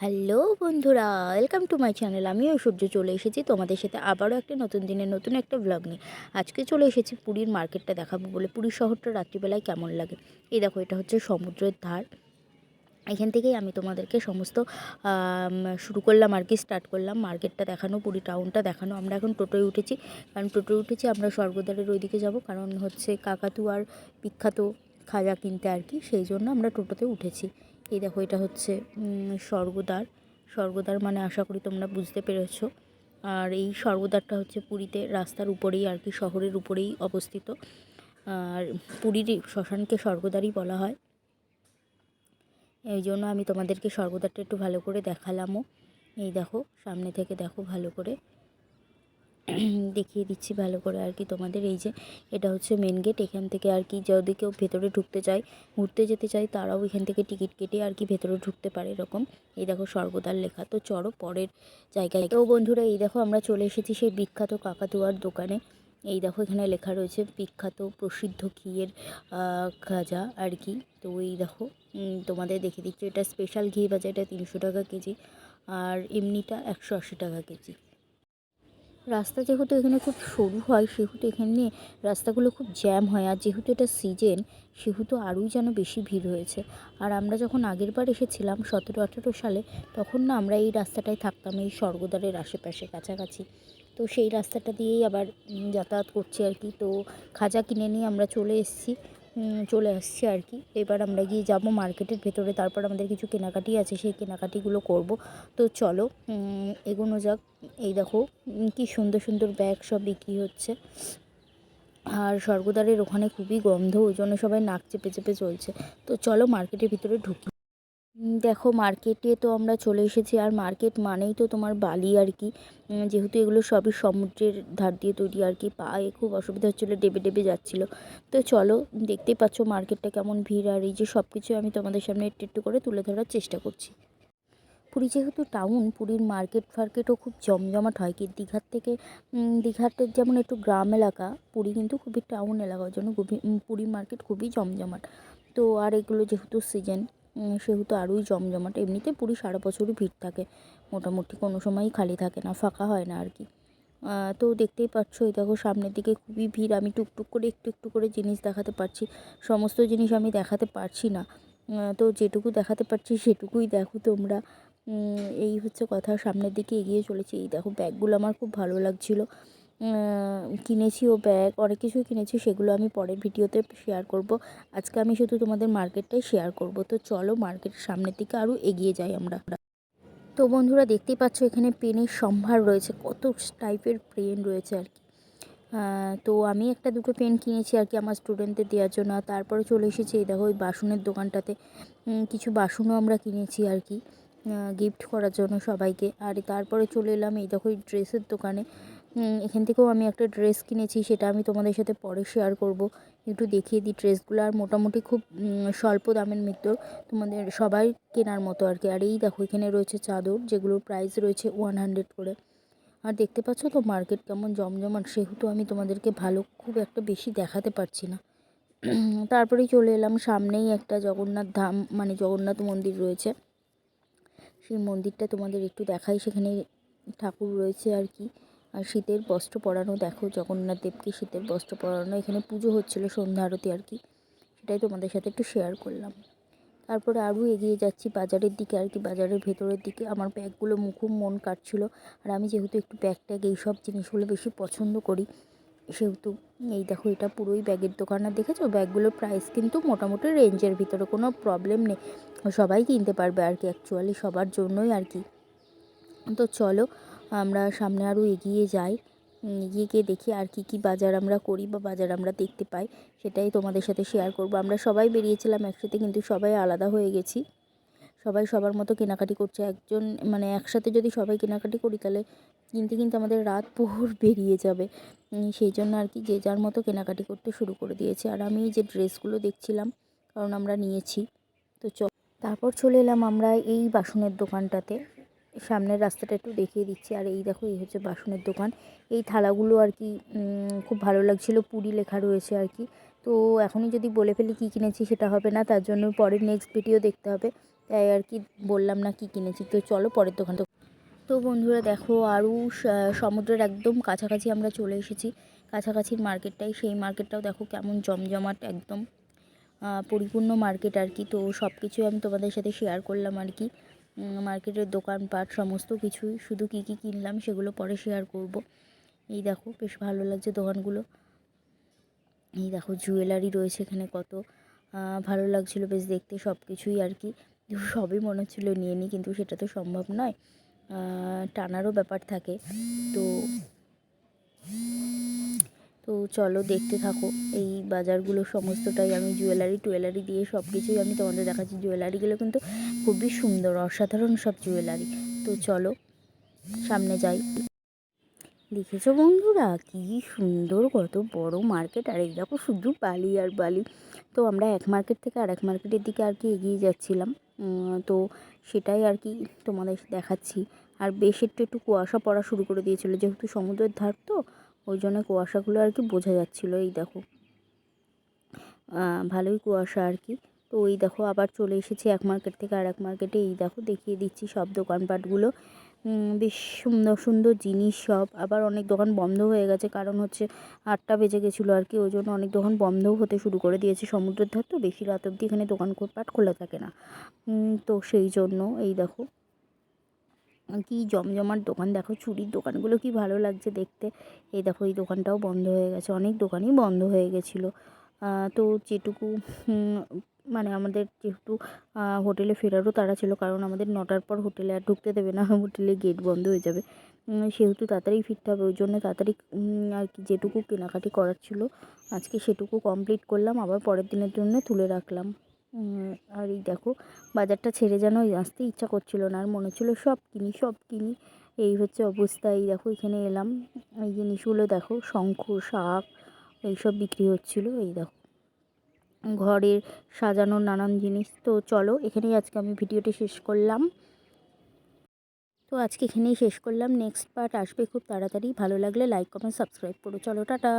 Hello বন্ধুরা, welcome to my channel. আমিও সূর্য চলে এসেছি তোমাদের সাথে আবারও একটা নতুন দিনের নতুন একটা ব্লগ নিয়ে। আজকে চলে এসেছি পুরীর মার্কেটটা দেখাবো বলে। পুরীর শহরটা রাত্রিবেলায় কেমন লাগে? এই দেখো, এটা হচ্ছে সমুদ্রের ধার। এখান থেকেই আমি তোমাদেরকে সমস্ত শুরু করলাম আর কি স্টার্ট করলাম মার্কেটটা দেখানো, পুরী টাউনটা দেখানো। আমরা এখন টোটোয় উঠেছি। কারণ টোটোয় উঠেছি, আমরা স্বর্গদ্বারের ওইদিকে যাব। কারণ হচ্ছে কাকাতুয়ার বিখ্যাত খাজা কিনতে আর কি, সেই জন্য আমরা টোটোতে উঠেছি। এই দেখো, এটা হচ্ছে স্বর্গদ্বার। স্বর্গদ্বার মানে আশা করি তোমরা বুঝতে পেরেছ। আর এই স্বর্গদ্বারটা হচ্ছে পুরীতে রাস্তার উপরেই আর কি, শহরের উপরেই অবস্থিত। আর পুরীর শ্মশানকে স্বর্গদ্বারই বলা হয়। এই জন্য আমি তোমাদেরকে স্বর্গদ্বারটা একটু ভালো করে দেখালামও। এই দেখো, সামনে থেকে দেখো ভালো করে। দেখিয়ে দিচ্ছি ভালো করে আর কি তোমাদের। এই যে এটা হচ্ছে মেন গেট এখান থেকে আর কি যদি কেউ ভেতরে ঢুকতে চায়, ঘুরতে যেতে চায়, তারাও এখান থেকে টিকিট কেটে আর কি ভেতরে ঢুকতে পারে এরকম। এই দেখো স্বর্গদ্বার লেখা, তো চড়ো পরের জায়গায় তো বন্ধুরা, এই দেখো আমরা চলে এসেছি সেই বিখ্যাত কাকাতুয়ার দোকানে। এই দেখো এখানে লেখা রয়েছে বিখ্যাত প্রসিদ্ধ ঘিয়ের খাজা আর কি। তো এই দেখো তোমাদের দেখে দিচ্ছি, এটা স্পেশাল ঘি ভাজা, এটা তিনশো টাকা কেজি। আর এমনিটা একশো আশি টাকা কেজি। রাস্তা যেহেতু এখানে খুব সরু হয়, সেহেতু এখানে রাস্তাগুলো খুব জ্যাম হয়। আর যেহেতু এটা সিজন সেহেতু আরোই যেন বেশি ভিড় হয়েছে। আর আমরা যখন আগের বার এসেছিলাম সতেরো, আঠেরো সালে, তখন না আমরা এই রাস্তাটায় থাকতাম, এই স্বর্গদ্বারের আশেপাশে কাছাকাছি। তো সেই রাস্তাটা দিয়েই আবার যাতায়াত করছি আর কি। তো খাজা কিনে নিয়ে আমরা চলে এসেছি। চলে আসছি আর কি। এবার আমরা গিয়ে যাব মার্কেটের ভেতরে, তারপর আমাদের কিছু কেনাকাটি আছে, সেই কেনাকাটিগুলো করব। তো চলো এগোনো যাক। এই দেখো কি সুন্দর সুন্দর ব্যাগ সব বিক্রি হচ্ছে। আর স্বর্গদ্বারের ওখানে খুবই গন্ধ, ওই জন্য সবাই নাক চেপে চেপে চলছে। তো চলো মার্কেটের ভিতরে ঢুকি। দেখো মার্কেটে তো আমরা চলে এসেছি, আর মার্কেট মানেই তো তোমার বালি আর কি। যেহেতু এগুলো সবই সমুদ্রের ধার দিয়ে তৈরি আর কি, পায়ে খুব অসুবিধা হচ্ছিল, ডেবে ডেবে যাচ্ছিল। তো চলো, দেখতেই পাচ্ছ মার্কেটটা কেমন ভিড়, আর এই যে সব কিছু আমি তোমাদের সামনে একটু একটু করে তুলে ধরার চেষ্টা করছি। পুরী যেহেতু টাউন পুরীর মার্কেট ফার্কেটও খুব জমজমাট হয়, কি দীঘার থেকে দীঘাতে যেমন একটু গ্রাম এলাকা, পুরী কিন্তু খুবই টাউন এলাকা, ওই জন্য খুবই পুরীর মার্কেট খুবই জমজমাট। তো আর এগুলো যেহেতু সিজন সেহেতু আরোই জমজমাট। এমনিতে পুরী সারা বছরই ভিড় থাকে। মোটামুটি কোনো সময়ই খালি থাকে না, ফাঁকা হয় না আর কি। তো দেখতেই পাচ্ছ, এই দেখো সামনের দিকে খুবই ভিড়। আমি টুকটুক করে একটু একটু করে জিনিস দেখাতে পারছি। সমস্ত জিনিস আমি দেখাতে পারছি না। তো যেটুকু দেখাতে পারছি সেটুকুই দেখো তোমরা। এই হচ্ছে কথা, সামনের দিকে এগিয়ে চলেছি। এই দেখো ব্যাগগুলো আমার খুব ভালো লাগছিল। আহ, কিনেছিও ব্যাগ অনেক কিছুই কিনেছি সেগুলো আমি পরের ভিডিওতে শেয়ার করব। আজকে আমি শুধু তোমাদের মার্কেটটাই শেয়ার করব। তো চলো মার্কেটের সামনের দিকে আরও এগিয়ে যাই আমরা। তো বন্ধুরা দেখতেই পাচ্ছ এখানে পেনের সম্ভার রয়েছে কত টাইপের পেন রয়েছে আর কি। তো আমি একটা দুটো পেন কিনেছি আর কি আমার স্টুডেন্টদের দেওয়ার জন্য। তারপরে চলে এসেছি এই দেখো ওই বাসনের দোকানটাতে। কিছু বাসনও আমরা কিনেছি আর কি গিফট করার জন্য সবাইকে। আর তারপরে চলে এলাম এই দেখো এই ড্রেসের দোকানে। এখান থেকেও আমি একটা ড্রেস কিনেছি, সেটা আমি তোমাদের সাথে পরে শেয়ার করব। একটু দেখিয়ে দিই, ড্রেসগুলো আর মোটামুটি খুব স্বল্প দামের মধ্যে তোমাদের সবাই কেনার মতো আর কি। আর এই দেখো, এখানে রয়েছে চাদর, যেগুলোর প্রাইস রয়েছে ওয়ান হান্ড্রেড করে। আর দেখতে পাচ্ছ তো মার্কেট কেমন জমজমাট, সেহেতু আমি তোমাদেরকে ভালো খুব একটা বেশি দেখাতে পারছি না। তারপরেই চলে এলাম, সামনেই একটা জগন্নাথ ধাম মানে জগন্নাথ মন্দির রয়েছে। সেই মন্দিরটা তোমাদের একটু দেখাই, সেখানে ঠাকুর রয়েছে আর কি। আর শীতের বস্ত্র পরানো, দেখো জগন্নাথ দেবকে শীতের বস্ত্র পরানো, এখানে পুজো হচ্ছিল, সন্ধ্যা আরতি আর কি। সেটাই তোমাদের সাথে একটু শেয়ার করলাম। তারপরে আরও এগিয়ে যাচ্ছি বাজারের দিকে আর কি, বাজারের ভেতরের দিকে। আমার ব্যাগগুলো মুখুম মন কাটছিল। আর আমি যেহেতু একটু ব্যাগ ট্যাগ এইসব জিনিসগুলো বেশি পছন্দ করি, সেহেতু এই দেখো এটা পুরোই ব্যাগের দোকান। আর দেখেছ? ব্যাগগুলোর প্রাইস কিন্তু মোটামুটি রেঞ্জের ভিতরে, কোনো প্রবলেম নেই। সবাই কিনতে পারবে আর কি অ্যাকচুয়ালি সবার জন্যই আর কি। তো চলো আমরা সামনে আরও এগিয়ে যাই। এগিয়ে গিয়ে দেখি আর কি কি বাজার আমরা করি বা বাজার আমরা দেখতে পাই, সেটাই তোমাদের সাথে শেয়ার করব। আমরা সবাই বেরিয়েছিলাম একসাথে, কিন্তু সবাই আলাদা হয়ে গেছি। সবাই সবার মতো কেনাকাটি করছে। একজন মানে একসাথে যদি সবাই কেনাকাটি করি, তাহলে কিনতে, কিন্তু আমাদের রাত প্রহর বেরিয়ে যাবে। সেই জন্য আর কি যে যার মতো কেনাকাটি করতে শুরু করে দিয়েছে। আর আমি যে ড্রেসগুলো দেখছিলাম, কারণ আমরা নিয়েছি। তো চ তারপর চলে এলাম আমরা এই বাসনের দোকানটাতে। সামনের রাস্তাটা একটু দেখিয়ে দিচ্ছি। আর এই দেখো, এই হচ্ছে বাসনের দোকান। এই থালাগুলো আর কি খুব ভালো লাগছিল। পুরী লেখা রয়েছে আর কি। তো এখনই যদি বলে ফেলি কী কিনেছি সেটা হবে না, তার জন্য পরের নেক্সট ভিডিও দেখতে হবে। তাই আর কি বললাম না কি কিনেছি। তো চলো পরের দোকান তো বন্ধুরা দেখো, আরও সমুদ্রের একদম কাছাকাছি আমরা চলে এসেছি। কাছাকাছির মার্কেটটাই, সেই মার্কেটটাও দেখো কেমন জমজমাট একদম। পরিপূর্ণ মার্কেট আর কি। তো সব কিছুই আমি তোমাদের সাথে শেয়ার করলাম আর কি। মার্কেটের দোকানপাট সমস্ত কিছুই, শুধু কী কী কিনলাম সেগুলো পরে শেয়ার করব। এই দেখো, বেশ ভালো লাগছে দোকানগুলো। এই দেখো জুয়েলারি রয়েছে এখানে কত। ভালো লাগছিল, বেশ দেখতে সব কিছুই আর কি। সবই মনে হচ্ছিল নিয়ে নিই কিন্তু সেটা তো সম্ভব নয়। টানারও ব্যাপার থাকে। তো তো চলো দেখতে থাকো। এই বাজারগুলো সমস্তটাই আমি জুয়েলারি টুয়েলারি দিয়ে সব কিছুই আমি তোমাদের দেখাচ্ছি। জুয়েলারিগুলো কিন্তু খুবই সুন্দর, অসাধারণ সব জুয়েলারি তো চলো, সামনে যাই। দেখেছ বন্ধুরা, কি সুন্দর, কত বড় মার্কেট আর এই দেখো শুধু বালি আর বালি। তো আমরা এক মার্কেট থেকে আর এক মার্কেটের দিকে আর কি এগিয়ে যাচ্ছিলাম। তো সেটাই আর কি তোমাদের দেখাচ্ছি। আর বেশ একটু একটু কুয়াশা পড়া শুরু করে দিয়েছিল, যেহেতু সমুদ্রের ধার তো ওই জন্য কুয়াশাগুলো আর কি বোঝা যাচ্ছিল, এই দেখো। ভালোই কুয়াশা আর কি। তো ওই দেখো আবার চলে এসেছি এক মার্কেট থেকে আর এক মার্কেটে। এই দেখো দেখিয়ে দিচ্ছি সব দোকানপাটগুলো। বেশ সুন্দর সুন্দর জিনিস সব। আবার অনেক দোকান বন্ধ হয়ে গেছে, কারণ হচ্ছে আটটা বেজে গেছিল আর কি, ওই জন্য অনেক দোকান বন্ধও হতে শুরু করে দিয়েছে। সমুদ্রের ধার তো বেশি রাত অবধি এখানে দোকান পাট খোলা থাকে না। তো সেই জন্য, এই দেখো। কি জমজমাট দোকান? দেখো চুড়ির দোকানগুলো কি ভালো লাগছে দেখতে। এই দেখো, এই দোকানটাও বন্ধ হয়ে গেছে। অনেক দোকানই বন্ধ হয়ে গেছিল। তো যেটুকু মানে আমাদের যেহেতু হোটেলে ফেরারও তাড়া ছিল, কারণ আমাদের নটার পর হোটেলে আর ঢুকতে দেবে না। হোটেলে গেট বন্ধ হয়ে যাবে। সেহেতু তাড়াতাড়ি ফিরতে হবে। ওই জন্য তাড়াতাড়ি আর কি যেটুকু কেনাকাটি করার ছিল, আজকে সেটুকু কমপ্লিট করলাম। আবার পরের দিনের জন্য তুলে রাখলাম। আর এই দেখো, বাজারটা ছেড়ে যেন আসতে ইচ্ছা করছিল না, আর মনে হচ্ছিল সব কিনি সব কিনি। এই হচ্ছে অবস্থা, এই দেখো, এখানে এলাম। এই জিনিসগুলো দেখো, শঙ্খ, শাক, এইসব বিক্রি হচ্ছিল, এই দেখো। ঘরের সাজানোর নানান জিনিস। তো চলো, এখানেই আজকে আমি ভিডিওটি শেষ করলাম। তো আজকে এখানেই শেষ করলাম। নেক্সট পার্ট আসবে খুব তাড়াতাড়ি। ভালো লাগলে লাইক কমেন্ট সাবস্ক্রাইব করো। চলো, টাটা!